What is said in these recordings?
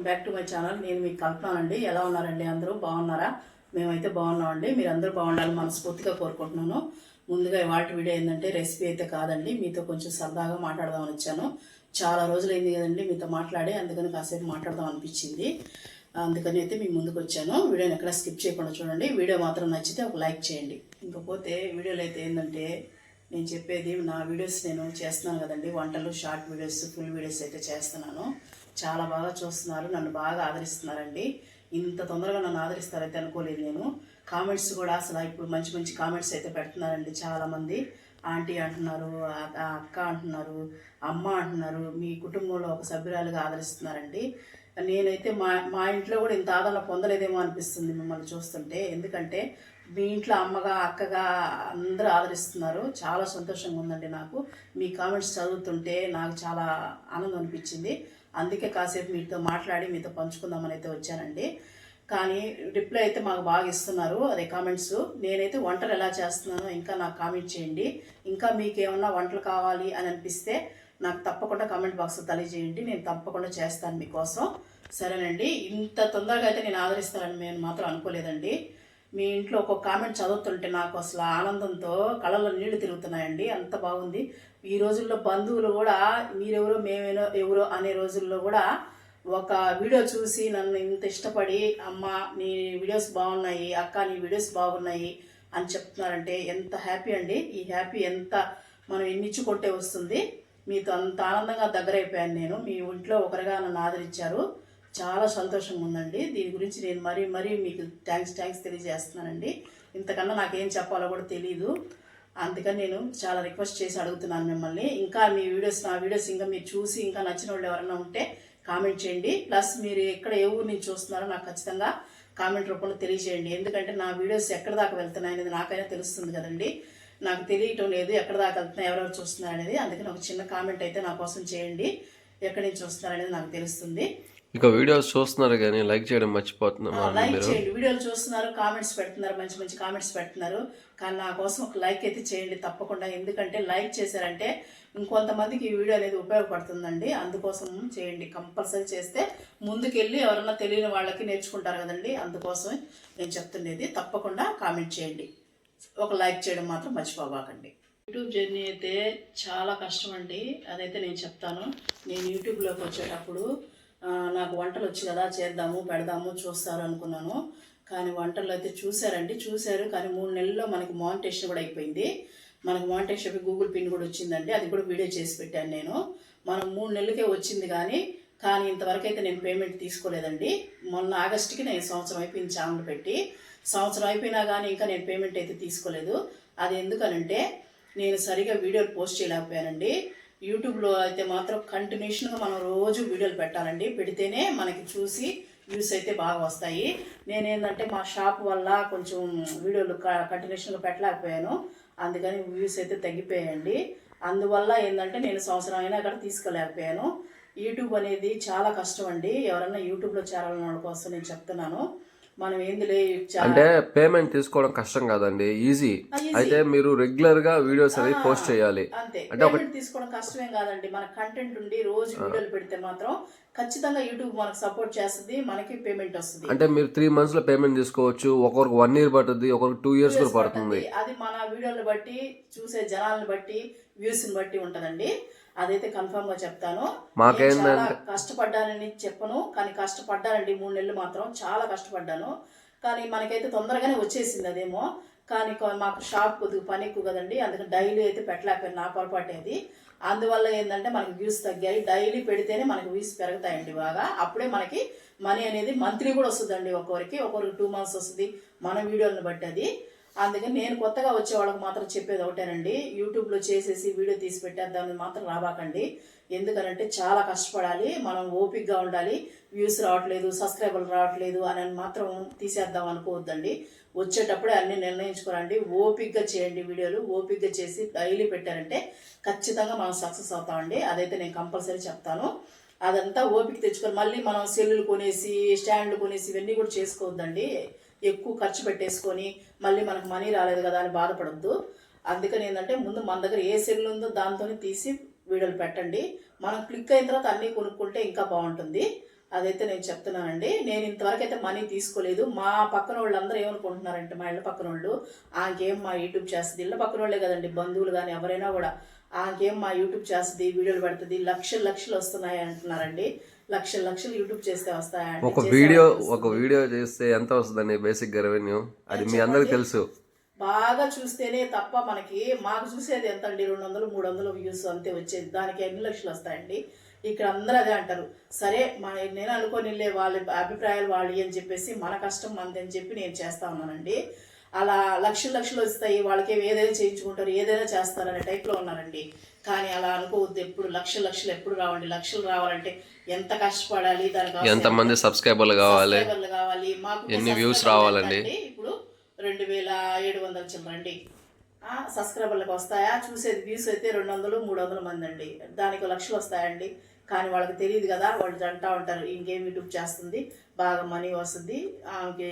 Welcome back to my channel. నేను మీకు కల్పనానండి ఎలా ఉన్నారండి అందరూ? బాగున్నారా? మేమైతే బాగున్నామండి. మీరు అందరూ బాగుండాలని మనస్ఫూర్తిగా కోరుకుంటున్నాను. ముందుగా వాటి వీడియో ఏంటంటే రెసిపీ అయితే కాదండి. మీతో కొంచెం సరదాగా మాట్లాడదామని వచ్చాను. చాలా రోజులైంది కదండి మీతో మాట్లాడి అందుకని కాసేపు మాట్లాడదాం అనిపించింది. అందుకని అయితే మీ ముందుకు వచ్చాను. వీడియోని ఎక్కడ స్కిప్ చేయకుండా చూడండి. వీడియో మాత్రం నచ్చితే ఒక లైక్ చేయండి. ఇంకపోతే వీడియోలో అయితే ఏంటంటే నేను చెప్పేది నా వీడియోస్ నేను చేస్తున్నాను కదండి. వంటలు షార్ట్ వీడియోస్ ఫుల్ వీడియోస్ అయితే చేస్తున్నాను. చాలా బాగా చూస్తున్నారు నన్ను బాగా ఆదరిస్తున్నారండి. ఇంత తొందరగా నన్ను ఆదరిస్తారైతే అనుకోలేదు నేను. కామెంట్స్ కూడా అసలు ఇప్పుడు మంచి మంచి కామెంట్స్ అయితే పెడుతున్నారండి చాలామంది. ఆంటీ అంటున్నారు అక్క అంటున్నారు అమ్మ అంటున్నారు మీ కుటుంబంలో ఒక సభ్యురాలుగా ఆదరిస్తున్నారండి. నేనైతే మా మా ఇంట్లో కూడా ఇంత ఆదరణ పొందలేదేమో అనిపిస్తుంది మిమ్మల్ని చూస్తుంటే. ఎందుకంటే మీ ఇంట్లో అమ్మగా అక్కగా అందరూ ఆదరిస్తున్నారు. చాలా సంతోషంగా ఉందండి నాకు. మీ కామెంట్స్ చదువుతుంటే నాకు చాలా ఆనందం అనిపించింది. అందుకే కాసేపు మీతో మాట్లాడి మీతో పంచుకుందామని అయితే వచ్చానండి. కానీ రిప్లై అయితే మాకు బాగా ఇస్తున్నారు. అదే కామెంట్స్. నేనైతే వంటలు ఎలా చేస్తున్నానో ఇంకా నాకు కామెంట్ చేయండి. ఇంకా మీకు ఏమన్నా వంటలు కావాలి అని అనిపిస్తే నాకు తప్పకుండా కామెంట్ బాక్స్లో తెలియజేయండి. నేను తప్పకుండా చేస్తాను మీకోసం. సరేనండి. ఇంత తొందరగా అయితే నేను ఆదరిస్తానని నేను మాత్రం అనుకోలేదండి. మీ ఇంట్లో ఒక్కొక్క కామెంట్ చదువుతుంటే నాకు అసలు ఆనందంతో కళ్ళలో నీళ్ళు తిరుగుతున్నాయండి. అంత బాగుంది. ఈ రోజుల్లో బంధువులు కూడా మీరెవరో మేమేనో ఎవరో అనే రోజుల్లో కూడా ఒక వీడియో చూసి నన్ను ఇంత ఇష్టపడి అమ్మ నీ వీడియోస్ బాగున్నాయి అక్క నీ వీడియోస్ బాగున్నాయి అని చెప్తున్నారంటే ఎంత హ్యాపీ అండి. ఈ హ్యాపీ ఎంత మనం ఎన్నిచ్చుకుంటే వస్తుంది. మీతో అంత ఆనందంగా దగ్గరైపోయాను నేను. మీ ఇంట్లో ఒకరిగా నన్ను ఆదరించారు. చాలా సంతోషంగా ఉందండి దీని గురించి నేను మరీ మరీ మీకు థ్యాంక్స్ థ్యాంక్స్ తెలియజేస్తున్నానండి. ఇంతకన్నా నాకేం చెప్పాలో కూడా తెలియదు అందుకని నేను చాలా రిక్వెస్ట్ చేసి అడుగుతున్నాను మిమ్మల్ని. ఇంకా మీ వీడియోస్ నా వీడియోస్ ఇంకా మీరు చూసి ఇంకా నచ్చిన వాళ్ళు ఎవరైనా ఉంటే కామెంట్ చేయండి. ప్లస్ మీరు ఎక్కడ ఏ ఊరు నుంచి చూస్తున్నారో నాకు ఖచ్చితంగా కామెంట్ రూపంలో తెలియజేయండి. ఎందుకంటే నా వీడియోస్ ఎక్కడ దాకా వెళ్తున్నాయి అనేది నాకైనా తెలుస్తుంది కదండి. నాకు తెలియటం లేదు ఎక్కడ దాకా వెళ్తున్నాయి ఎవరెవరు చూస్తున్నారు అనేది అందుకని ఒక చిన్న కామెంట్ అయితే నా కోసం చేయండి. ఎక్కడి నుంచి చూస్తున్నారు అనేది నాకు తెలుస్తుంది. ఇక వీడియోస్ చూస్తున్నారు కానీ లైక్ చేయడం మర్చిపోతున్నారు లైక్ చేయండి. వీడియోలు చూస్తున్నారు కామెంట్స్ పెడుతున్నారు మంచి మంచి కామెంట్స్ పెడుతున్నారు. కానీ నా కోసం ఒక లైక్ అయితే చేయండి తప్పకుండా. ఎందుకంటే లైక్ చేశారంటే ఇంకొంతమందికి ఈ వీడియో అనేది ఉపయోగపడుతుందండి. అందుకోసం చేయండి. కంపల్సరీ చేస్తే ముందుకెళ్ళి ఎవరన్నా తెలియని వాళ్ళకి నేర్చుకుంటారు కదండి. అందుకోసం నేను చెప్తుండేది తప్పకుండా కామెంట్ చేయండి. ఒక లైక్ చేయడం మాత్రం మర్చిపోబాకండి. యూట్యూబ్ జర్నీ అయితే చాలా కష్టం అండి అదైతే నేను చెప్తాను. నేను యూట్యూబ్లోకి వచ్చేటప్పుడు నాకు వంటలు వచ్చి కదా చేద్దాము పెడదాము చూస్తారు అనుకున్నాను. కానీ వంటలు అయితే చూశారండి చూశారు. కానీ మూడు నెలల్లో మనకి మానిటేషన్ కూడా అయిపోయింది. మనకు మానిటేషన్ గూగుల్ పిన్ కూడా వచ్చిందండి. అది కూడా వీడియో చేసి పెట్టాను నేను. మనం మూడు నెలలకే వచ్చింది కానీ కానీ ఇంతవరకు అయితే నేను పేమెంట్ తీసుకోలేదండి. మొన్న ఆగస్టుకి నేను సంవత్సరం అయిపోయింది ఛానల్ పెట్టి. సంవత్సరం అయిపోయినా కానీ ఇంకా నేను పేమెంట్ అయితే తీసుకోలేదు. అది ఎందుకనంటే నేను సరిగా వీడియోలు పోస్ట్ చేయలేకపోయానండి. యూట్యూబ్లో అయితే మాత్రం కంటిన్యూషన్గా మనం రోజు వీడియోలు పెట్టాలండి. పెడితేనే మనకి చూసి వ్యూస్ అయితే బాగా వస్తాయి. నేనేంటంటే మా షాప్ వల్ల కొంచెం వీడియోలు కంటిన్యూషన్గా పెట్టలేకపోయాను. అందుకని వ్యూస్ అయితే తగ్గిపోయాయండి. అందువల్ల ఏంటంటే నేను సంవత్సరం అయినా కూడా తీసుకోలేకపోయాను. యూట్యూబ్ అనేది చాలా కష్టం అండి ఎవరన్నా యూట్యూబ్లో చేరాలన్న వాళ్ళ కోసం నేను చెప్తున్నాను. మనం ఏందిలే అంటే పేమెంట్ తీసుకోవడం కష్టం కాదండి. ఈజీ. అయితే మీరు రెగ్యులర్గా వీడియోస్ అనేవి పోస్ట్ చేయాలి. అంటే పేమెంట్ తీసుకోవడం కష్టమేం కాదండి. మన కంటెంట్ ఉండి రోజు వీడియోలు పెడితే మాత్రం ఖచ్చితంగా యూట్యూబ్ మనకు సపోర్ట్ చేస్తుంది మనకి పేమెంట్ వస్తుంది. అంటే మీరు త్రీ మంత్స్లో పేమెంట్ తీసుకోవచ్చు. ఒకరికి వన్ ఇయర్ పడుతుంది ఒకరికి టూ ఇయర్స్ కూడా పడుతుంది. అది మన వీడియోని బట్టి చూసే జనాలను బట్టి వ్యూస్ని బట్టి ఉంటదండి. అదైతే కన్ఫర్మ్గా చెప్తాను. చాలా కష్టపడ్డానని చెప్పను కానీ కష్టపడ్డానండి మూడు నెలలు మాత్రం చాలా కష్టపడ్డాను. కానీ మనకైతే తొందరగానే వచ్చేసింది అదేమో. కానీ మాకు షాప్ కొద్దిగా పని ఎక్కువ కదండి అందుకని డైలీ అయితే పెట్టలేకపోయాను నా పొరపాటు అది అందువల్ల ఏంటంటే మనకి వ్యూస్ తగ్గాయి. డైలీ పెడితేనే మనకి వ్యూస్ పెరుగుతాయండి బాగా. అప్పుడే మనకి మనీ అనేది మంత్లీ కూడా వస్తుందండి ఒక్కొరికి ఒక్కొరికి టూ మంత్స్ వస్తుంది. మన వీడియోలను బట్టి అది. అందుకని నేను కొత్తగా వచ్చే వాళ్ళకి మాత్రం చెప్పేది ఒకటేనండి. యూట్యూబ్లో చేసేసి వీడియో తీసి పెట్టేద్దామని మాత్రం రాబాకండి. ఎందుకనంటే చాలా కష్టపడాలి మనం ఓపిక్గా ఉండాలి వ్యూస్ రావట్లేదు సబ్స్క్రైబర్లు రావట్లేదు అని మాత్రం తీసేద్దాం అనుకోవద్దండి. వచ్చేటప్పుడే అన్ని నిర్ణయించుకోరండి ఓపిక్గా చేయండి వీడియోలు ఓపిక్గా చేసి డైలీ పెట్టారంటే ఖచ్చితంగా మనం సక్సెస్ అవుతామండి. అదైతే నేను కంపల్సరీ చెప్తాను. అదంతా ఓపిక తెచ్చుకొని మళ్ళీ మనం సెల్లులు కొనేసి స్టాండ్లు కొనేసి ఇవన్నీ కూడా చేసుకోవద్దండి. ఎక్కువ ఖర్చు పెట్టేసుకొని మళ్ళీ మనకు మనీ రాలేదు కదా అని బాధపడద్దు. అందుకని ఏంటంటే ముందు మన దగ్గర ఏ సెల్ ఉందో దాంతో తీసి వీడియోలు పెట్టండి. మనం క్లిక్ అయిన తర్వాత అన్నీ కొనుక్కుంటే ఇంకా బాగుంటుంది. అదైతే నేను చెప్తున్నానండి. నేను ఇంతవరకు అయితే మనీ తీసుకోలేదు. మా పక్కన వాళ్ళందరూ ఏమనుకుంటున్నారంటే మా ఇళ్ళ పక్కన వాళ్ళు ఆకేం మా యూట్యూబ్ చేస్తుంది. ఇళ్ళ పక్కన వాళ్ళే కదండి. బంధువులు కానీ ఎవరైనా కూడా ఆకేం మా యూట్యూబ్ చేస్తుంది వీడియోలు పెడుతుంది లక్షలు లక్షలు వస్తున్నాయి అంటున్నారండి. లక్షలు లక్షలు యూట్యూబ్ చేస్తే వస్తాయండి ఒక వీడియో ఒక వీడియో చేస్తే ఎంత వస్తుందండి బేసిక్ రెవెన్యూ? అది మీ అందరికి తెలుసు. బాగా చూస్తేనే తప్ప మనకి మాకు చూసేది ఎంత అండి రెండు వందలు మూడు వందలు వ్యూస్ అంతే వచ్చేది. దానికి ఎన్ని లక్షలు వస్తాయండి? ఇక్కడ అందరూ అదే అంటారు. సరే మన నేను అనుకోని వాళ్ళ అభిప్రాయాలు వాళ్ళు అని చెప్పేసి మన కష్టం మనది అని చెప్పి నేను చేస్తా ఉన్నానండి. అలా లక్షలు లక్షలు వస్తాయి వాళ్ళకి ఏదైనా చేయించుకుంటారు ఏదైనా చేస్తారు అనే టైప్లో ఉన్నారండి. కానీ అలా అనుకోవద్దు ఎప్పుడు లక్షలు లక్షలు ఎప్పుడు రావండి. లక్షలు రావాలంటే ఎంత కష్టపడాలి దానికి ఎంత మంది సబ్స్క్రైబర్లు కావాలి? కావాలి? మాకు ఎన్ని సబ్స్క్రైబర్లు రావాలండి? ఇప్పుడు రెండు వేల ఏడు వందల చిల్లరండి సబ్స్క్రైబర్లకు వస్తాయా? చూసేది వ్యూస్ అయితే రెండు వందలు మూడు వందల మంది అండి. దానికి లక్షలు వస్తాయండి. కానీ వాళ్ళకి తెలియదు కదా వాళ్ళు అంటూ ఉంటారు ఇంకేం యూట్యూబ్ చేస్తుంది బాగా మనీ వస్తుంది ఆమెకి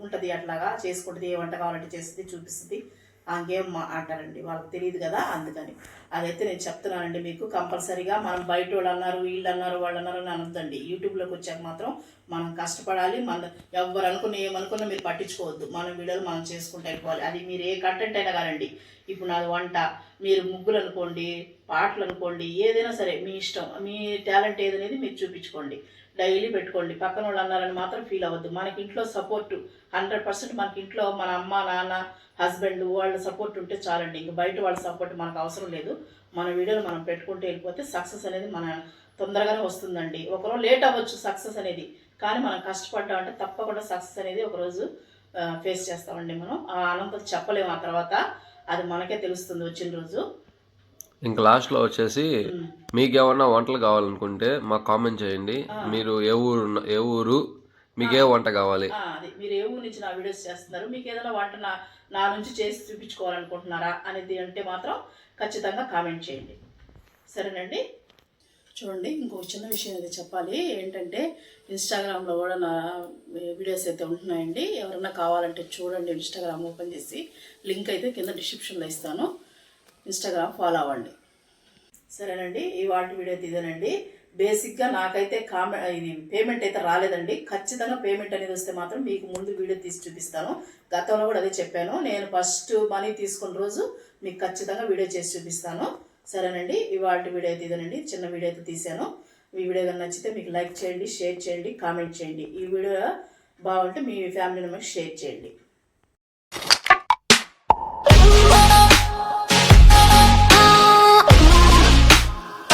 ఉంటుంది అట్లాగా చేసుకుంటుంది ఏ వంట కావాలంటే చేస్తుంది చూపిస్తుంది ఆమెకేం మా- అంటారండి వాళ్ళకి తెలియదు కదా అందుకని. అదైతే నేను చెప్తున్నానండి మీకు. కంపల్సరీగా మనం బయట వాళ్ళు అన్నారు వీళ్ళు అన్నారు వాళ్ళు అన్నారు అని అనొద్దండి. యూట్యూబ్లోకి వచ్చాక మాత్రం మనం కష్టపడాలి. మన ఎవరు అనుకున్న ఏమనుకున్నా మీరు పట్టించుకోవద్దు. మనం వీడియోలు మనం చేసుకుంటూ వెళ్ళిపోవాలి. అది మీరు ఏ కంటెంట్ అయినా కానండి. ఇప్పుడు నాది వంట. మీరు ముగ్గులు అనుకోండి పాటలు అనుకోండి ఏదైనా సరే మీ ఇష్టం మీ టాలెంట్ ఏదనేది మీరు చూపించుకోండి. డైలీ పెట్టుకోండి. పక్కన వాళ్ళు అన్నారని మాత్రం ఫీల్ అవ్వద్దు. మనకి ఇంట్లో సపోర్ట్ హండ్రెడ్ పర్సెంట్ మనకి ఇంట్లో మన అమ్మ నాన్న హస్బెండ్ వాళ్ళ సపోర్ట్ ఉంటే చాలండి. ఇంక బయట వాళ్ళ సపోర్ట్ మనకు అవసరం లేదు. మన వీడియోలు మనం పెట్టుకుంటూ వెళ్ళిపోతే సక్సెస్ అనేది మన తొందరగానే వస్తుందండి. ఒకరోజు లేట్ అవ్వచ్చు సక్సెస్ అనేది కానీ మనం కష్టపడ్డామంటే తప్పకుండా సక్సెస్ అనేది ఒకరోజు ఫేస్ చేస్తామండి మనం. ఆ ఆనందం చెప్పలేము ఆ తర్వాత. అది మనకే తెలుస్తుంది వచ్చిన రోజు. ఇంకా లాస్ట్లో వచ్చేసి మీకు ఏమన్నా వంటలు కావాలనుకుంటే మాకు కామెంట్ చేయండి. మీరు ఏ ఊరు ఏ ఊరు మీకు ఏ వంట కావాలి? అది మీరు ఏ ఊరు నుంచి నా వీడియోస్ చేస్తున్నారు? మీకు ఏదైనా వంట నా నా నుంచి చేసి చూపించుకోవాలనుకుంటున్నారా? అనేది అంటే మాత్రం ఖచ్చితంగా కామెంట్ చేయండి. సరేనండి? చూడండి ఇంకో చిన్న విషయం అయితే చెప్పాలి. ఏంటంటే ఇన్స్టాగ్రామ్లో కూడా నా వీడియోస్ అయితే ఉంటున్నాయండి. ఎవరైనా కావాలంటే చూడండి ఇన్స్టాగ్రామ్ ఓపెన్ చేసి లింక్ అయితే కింద డిస్క్రిప్షన్లో ఇస్తాను. ఇన్స్టాగ్రామ్ ఫాలో అవ్వండి. సరేనండి ఈ వాటి వీడియో తీదనండి బేసిక్గా నాకైతే కామె ఇది పేమెంట్ అయితే రాలేదండి. ఖచ్చితంగా పేమెంట్ అనేది వస్తే మాత్రం మీకు ముందు వీడియో తీసి చూపిస్తాను. గతంలో కూడా అదే చెప్పాను. నేను ఫస్ట్ మనీ తీసుకున్న రోజు మీకు ఖచ్చితంగా వీడియో చేసి చూపిస్తాను. సరేనండి? ఇవాళ వీడియో అయితే ఇదేనండి. చిన్న వీడియో అయితే తీశాను. ఈ వీడియో కానీ నచ్చితే మీకు లైక్ చేయండి షేర్ చేయండి కామెంట్ చేయండి. ఈ వీడియో బాగుంటే మీ ఫ్యామిలీ మెంబర్స్ షేర్ చేయండి.